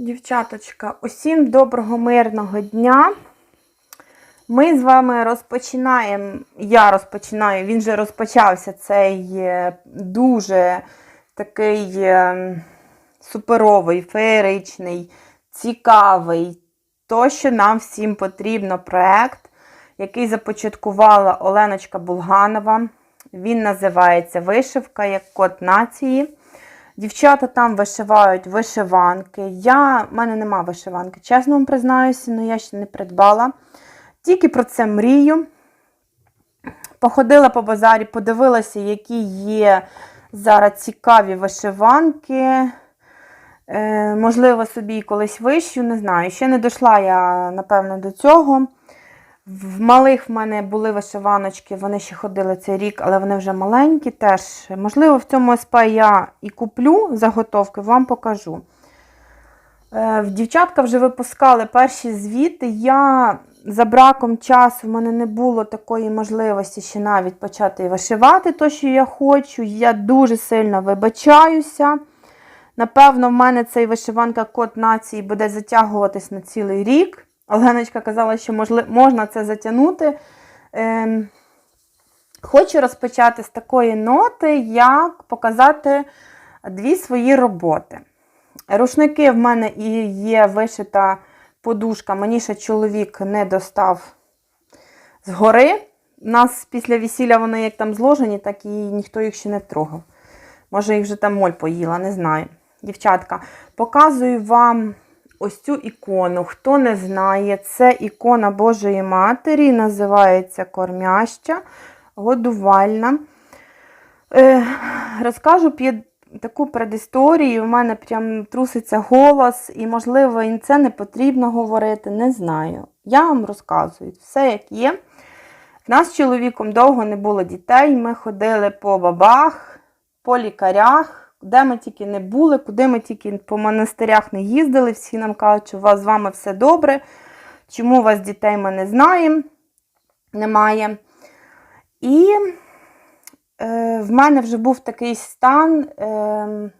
Дівчаточка, усім доброго мирного дня. Ми з вами розпочинаємо, я розпочинаю, він вже розпочався цей е, дуже такий е, суперовий, феєричний, цікавий, то, що нам всім потрібно проект, який започаткувала Оленочка Булганова. Він називається Вишивка як код нації. Дівчата там вишивають вишиванки. Я, в мене нема вишиванки, чесно вам признаюся, але я ще не придбала. Тільки про це мрію. Походила по базарі, подивилася, які є зараз цікаві вишиванки. Е, можливо, собі колись вищу, не знаю. Ще не дійшла я, напевно, до цього. В малих в мене були вишиваночки, вони ще ходили цей рік, але вони вже маленькі теж. Можливо, в цьому СП я і куплю заготовки, вам покажу. Е, дівчатка вже випускали перші звіти. Я за браком часу в мене не було такої можливості ще навіть почати вишивати те, що я хочу. Я дуже сильно вибачаюся. Напевно, в мене цей вишиванка код нації буде затягуватись на цілий рік. Оленочка казала, що можна це затягнути. Ем, хочу розпочати з такої ноти, як показати дві свої роботи. Рушники в мене і є вишита подушка. Мені ще чоловік не достав згори. У нас після весілля вони як там зложені, так і ніхто їх ще не трогав. Може, їх вже там моль поїла, не знаю. Дівчатка, показую вам ось цю ікону. Хто не знає, це ікона Божої Матері, називається Кормяща, годувальна. Е, розкажу таку предісторію. У мене прям труситься голос, і, можливо, і це не потрібно говорити, не знаю. Я вам розказую все, як є. В нас з чоловіком довго не було дітей, ми ходили по бабах, по лікарях де ми тільки не були, куди ми тільки по монастирях не їздили, всі нам кажуть, що у вас з вами все добре. Чому у вас дітей ми не знаємо, немає. І е, в мене вже був такий стан, е,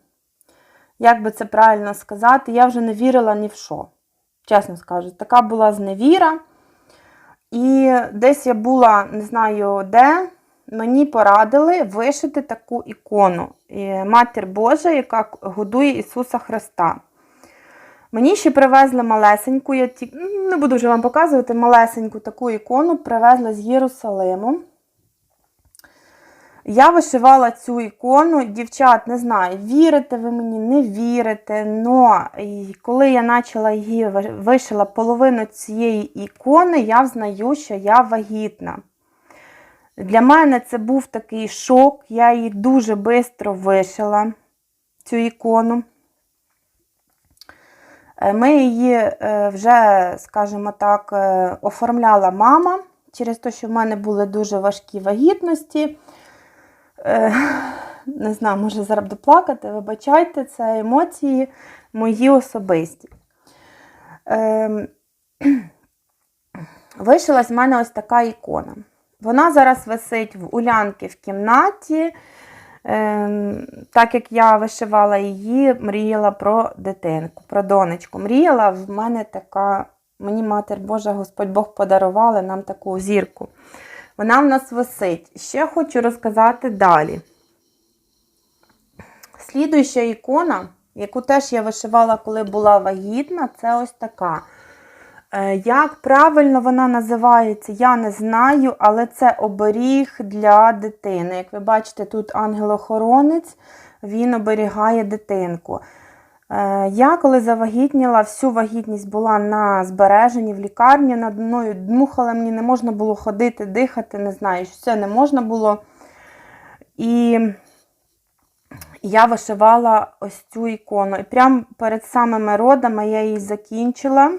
як би це правильно сказати, я вже не вірила ні в що. Чесно скажу, така була зневіра. І десь я була, не знаю де, мені порадили вишити таку ікону Матір Божа, яка годує Ісуса Христа. Мені ще привезли малесеньку, я ті... не буду вже вам показувати, малесеньку таку ікону привезли з Єрусалиму. Я вишивала цю ікону, дівчат, не знаю, вірите ви мені, не вірите, але коли я почала її вишила половину цієї ікони, я взнаю, що я вагітна. Для мене це був такий шок, я її дуже швидко вишила, цю ікону. Е, ми її е, вже, скажімо так, е, оформляла мама через те, що в мене були дуже важкі вагітності. Не знаю, може зараз буду плакати, вибачайте, це емоції мої особисті. Ем, вишилась в мене ось така ікона. Вона зараз висить в улянки в кімнаті. Ем, так як я вишивала її, мріяла про дитинку, про донечку. Мріяла, в мене така, мені Матір Божа, Господь Бог подарували нам таку зірку. Вона в нас висить. Ще хочу розказати далі. Слідуюча ікона, яку теж я вишивала, коли була вагітна, це ось така. Е, як правильно вона називається, я не знаю, але це оберіг для дитини. Як ви бачите, тут ангел-охоронець, він оберігає дитинку. Е, я, коли завагітніла, всю вагітність була на збереженні в лікарні, над мною дмухала, мені не можна було ходити, дихати, не знаю, що це не можна було. І я вишивала ось цю ікону. І прямо перед самими родами я її закінчила.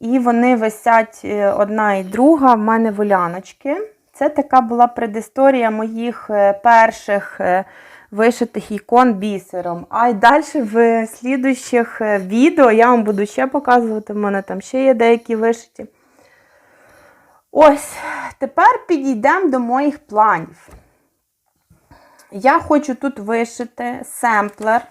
І вони висять е, одна і друга в мене воляночки. Це така була предісторія моїх е, перших е, вишитих ікон бісером. А й далі в слідуючих відео я вам буду ще показувати, в мене там ще є деякі вишиті. Ось, тепер підійдемо до моїх планів. Я хочу тут вишити семплер.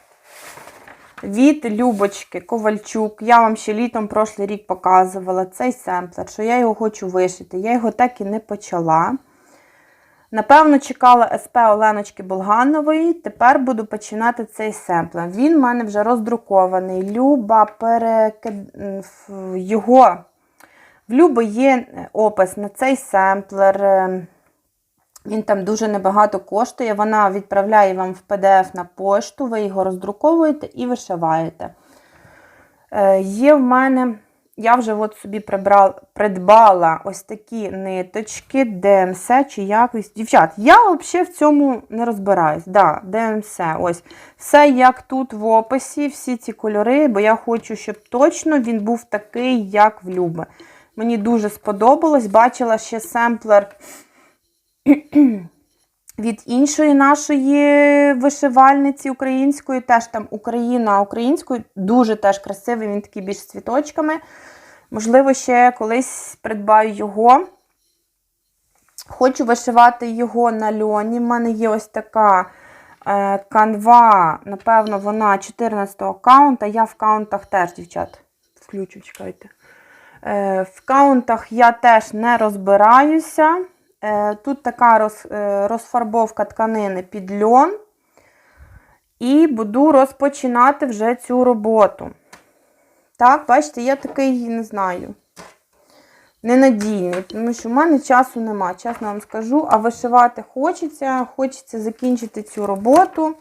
Від Любочки Ковальчук. Я вам ще літом прошлий рік показувала цей семплер, що я його хочу вишити. Я його так і не почала. Напевно, чекала СП Оленочки Болганової. Тепер буду починати цей семплер. Він в мене вже роздрукований. Люба перекид... його. В Люби є опис на цей семплер. Він там дуже небагато коштує. Вона відправляє вам в PDF на пошту, ви його роздруковуєте і вишиваєте. Е, Є в мене, я вже от собі прибрала, придбала ось такі ниточки, ДМС чи якось. Дівчат, я взагалі в цьому не розбираюсь. Да, ДМС. Ось. Все як тут в описі, всі ці кольори, бо я хочу, щоб точно він був такий, як в Люби. Мені дуже сподобалось. Бачила ще семплер від іншої нашої вишивальниці української, теж там Україна українською, дуже теж красивий, він такий більш з цвіточками. Можливо, ще колись придбаю його. Хочу вишивати його на льоні. У мене є ось така е, канва, напевно, вона 14-го аккаунта. Я в каунтах теж, дівчат, включу, чекайте. Е, в каунтах я теж не розбираюся. Е, Тут така е, розфарбовка тканини під льон. І буду розпочинати вже цю роботу. Так, бачите, я такий, не знаю, ненадійний, тому що в мене часу нема, чесно вам скажу. А вишивати хочеться, хочеться закінчити цю роботу,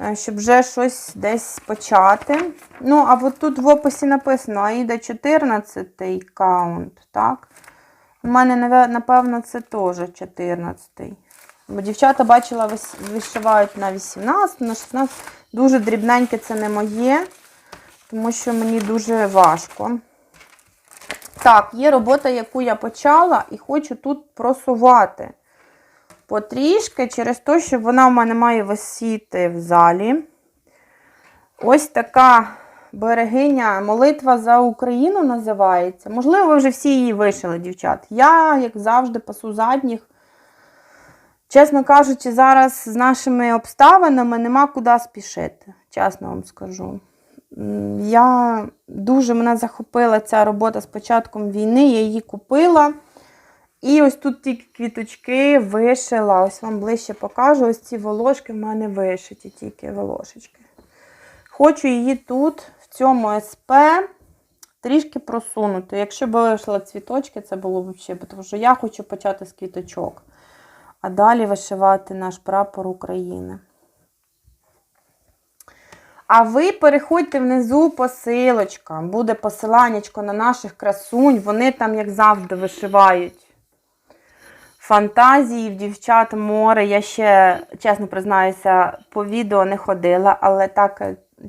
е, щоб вже щось десь почати. Ну, а от тут в описі написано Аїда 14 каунт, так? У мене, напевно, це теж 14. Бо дівчата бачила, вишивають на 18, на 16. Дуже дрібненьке це не моє, тому що мені дуже важко. Так, є робота, яку я почала, і хочу тут просувати потрішки через те, що вона в мене має висіти в залі. Ось така берегиня молитва за Україну називається. Можливо, ви вже всі її вишили, дівчат. Я, як завжди, пасу задніх. Чесно кажучи, зараз з нашими обставинами нема куди спішити, чесно вам скажу. Я дуже мене захопила ця робота з початком війни, я її купила. І ось тут тільки квіточки вишила. Ось вам ближче покажу. Ось ці волошки в мене вишиті, тільки волошечки. Хочу її тут, цьому СП, трішки просунути. Якщо б вишила цвіточки, це було б взагалі, тому що я хочу почати з квіточок, а далі вишивати наш прапор України. А ви переходьте внизу посилочка. Буде посиланнячко на наших красунь. Вони там, як завжди, вишивають. Фантазії в дівчат море. Я ще, чесно признаюся, по відео не ходила, але так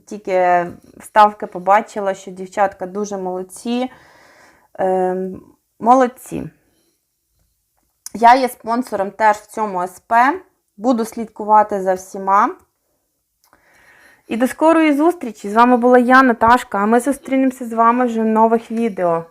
тільки вставки побачила, що дівчатка дуже молодці. Е, молодці. Я є спонсором теж в цьому СП. Буду слідкувати за всіма. І до скорої зустрічі! З вами була я, Наташка, а ми зустрінемося з вами вже в нових відео.